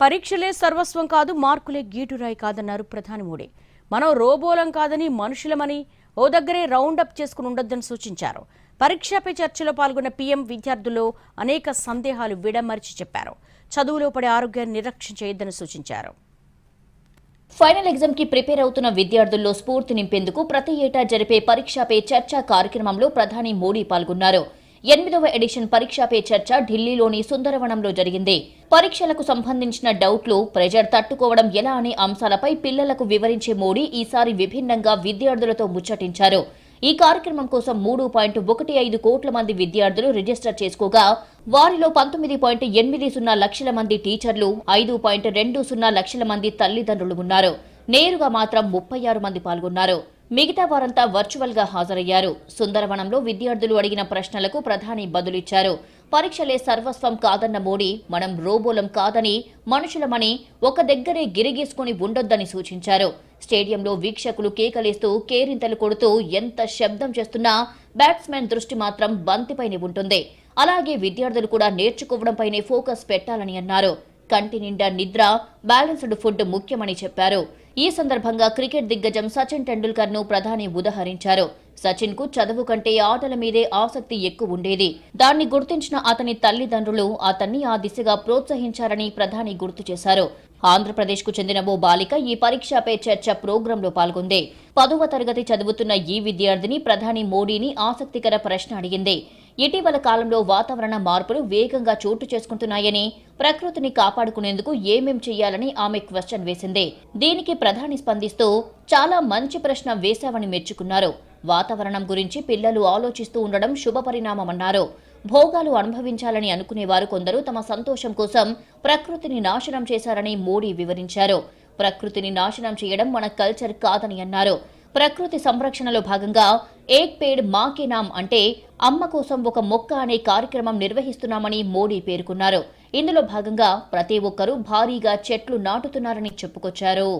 పరీక్షలే సర్వస్వం కాదు మార్కులే గీటురాయి కాదన్నారు ప్రధాని మోడీ. మనం రోబోలం కాదని మనుషులమని ఓ దగ్గరే రౌండప్ చేసుకుని ఉండొద్దని సూచించారు. పరీక్షపై చర్చలో పాల్గొన్న పీఎం విద్యార్థుల్లో అనేక సందేహాలు విడమరిచి చెప్పారు. చదువులో పడే ఆరోగ్యాన్ని నిరక్షణ చేయొద్దని సూచించారు. ఫైనల్ ఎగ్జామ్కి ప్రిపేర్ అవుతున్న విద్యార్థుల్లో స్ఫూర్తి నింపేందుకు ప్రతి ఏటా జరిపే పరీక్షపై చర్చా చర్చ కార్యక్రమంలో ప్రధాని మోడీ పాల్గొన్నారు. ఎనిమిదవ ఎడిషన్ పరీక్షా పే చర్చ ఢిల్లీలోని సుందరవనంలో జరిగింది. పరీక్షలకు సంబంధించిన డౌట్లు ప్రెజర్ తట్టుకోవడం ఎలా అనే అంశాలపై పిల్లలకు వివరించే మోడీ ఈసారి విభిన్నంగా విద్యార్థులతో ముచ్చటించారు. ఈ కార్యక్రమం కోసం మూడు పాయింట్ ఒకటి ఐదు కోట్ల మంది విద్యార్థులు రిజిస్టర్ చేసుకోగా వారిలో పంతొమ్మిది పాయింట్ ఎనిమిది సున్నా లక్షల మంది టీచర్లు ఐదు పాయింట్ రెండు సున్నా లక్షల మంది తల్లిదండ్రులు ఉన్నారు. నేరుగా మాత్రం ముప్పై ఆరు మంది పాల్గొన్నారు. మిగతా వారంతా వర్చువల్గా హాజరయ్యారు. సుందరవనంలో విద్యార్థులు అడిగిన ప్రశ్నలకు ప్రధాని బదులిచ్చారు. పరీక్షలే సర్వస్వం కాదన్న మోడీ మనం రోబోలం కాదని మనుషులమని ఒక దగ్గరే గిరిగేసుకుని ఉండొద్దని సూచించారు. స్టేడియంలో వీక్షకులు కేకలేస్తూ కేరింతలు కొడుతూ ఎంత శబ్దం చేస్తున్నా బ్యాట్స్మెన్ దృష్టి మాత్రం బంతిపైనే ఉంటుంది. అలాగే విద్యార్థులు కూడా నేర్చుకోవడంపైనే ఫోకస్ పెట్టాలని అన్నారు. కంటి నిండా నిద్ర బ్యాలెన్స్డ్ ఫుడ్ ముఖ్యమని చెప్పారు. ఈ సందర్భంగా క్రికెట్ దిగ్గజం సచిన్ టెండూల్కర్ను ప్రధాని ఉదహరించారు. సచిన్కు చదువు కంటే ఆటల మీదే ఆసక్తి ఎక్కువ ఉండేది. దాన్ని గుర్తించిన అతని తల్లిదండ్రులు అతన్ని ఆ దిశగా ప్రోత్సహించారని ప్రధాని గుర్తు చేశారు. ఆంధ్రప్రదేశ్కు చెందిన ఓ బాలిక ఈ పరీక్షపై చర్చ ప్రోగ్రాంలో పాల్గొంది. పదవ తరగతి చదువుతున్న ఈ విద్యార్థిని ప్రధాని మోడీని ఆసక్తికర ప్రశ్న అడిగింది. ఇటీవల కాలంలో వాతావరణ మార్పులు వేగంగా చోటు చేసుకుంటున్నాయని ప్రకృతిని కాపాడుకునేందుకు ఏమేం చేయాలని ఆమె క్వశ్చన్ వేసింది. దీనికి ప్రధాని స్పందిస్తూ చాలా మంచి ప్రశ్న వేశావని మెచ్చుకున్నారు. వాతావరణం గురించి పిల్లలు ఆలోచిస్తూ ఉండడం శుభపరిణామమన్నారు. భోగాలు అనుభవించాలని అనుకునేవారు కొందరు తమ సంతోషం కోసం ప్రకృతిని నాశనం చేశారని మోడీ వివరించారు. ప్రకృతిని నాశనం చేయడం మన కల్చర్ కాదని అన్నారు. ప్రకృతి సంరక్షణలో భాగంగా ఏక్ పేడ్ మాకే నామ్ అంటే అమ్మ కోసం ఒక మొక్క అనే కార్యక్రమం నిర్వహిస్తున్నామని మోడీ పేర్కొన్నారు. ఇందులో భాగంగా ప్రతి ఒక్కరూ భారీగా చెట్లు నాటుతున్నారని చెప్పుకొచ్చారు.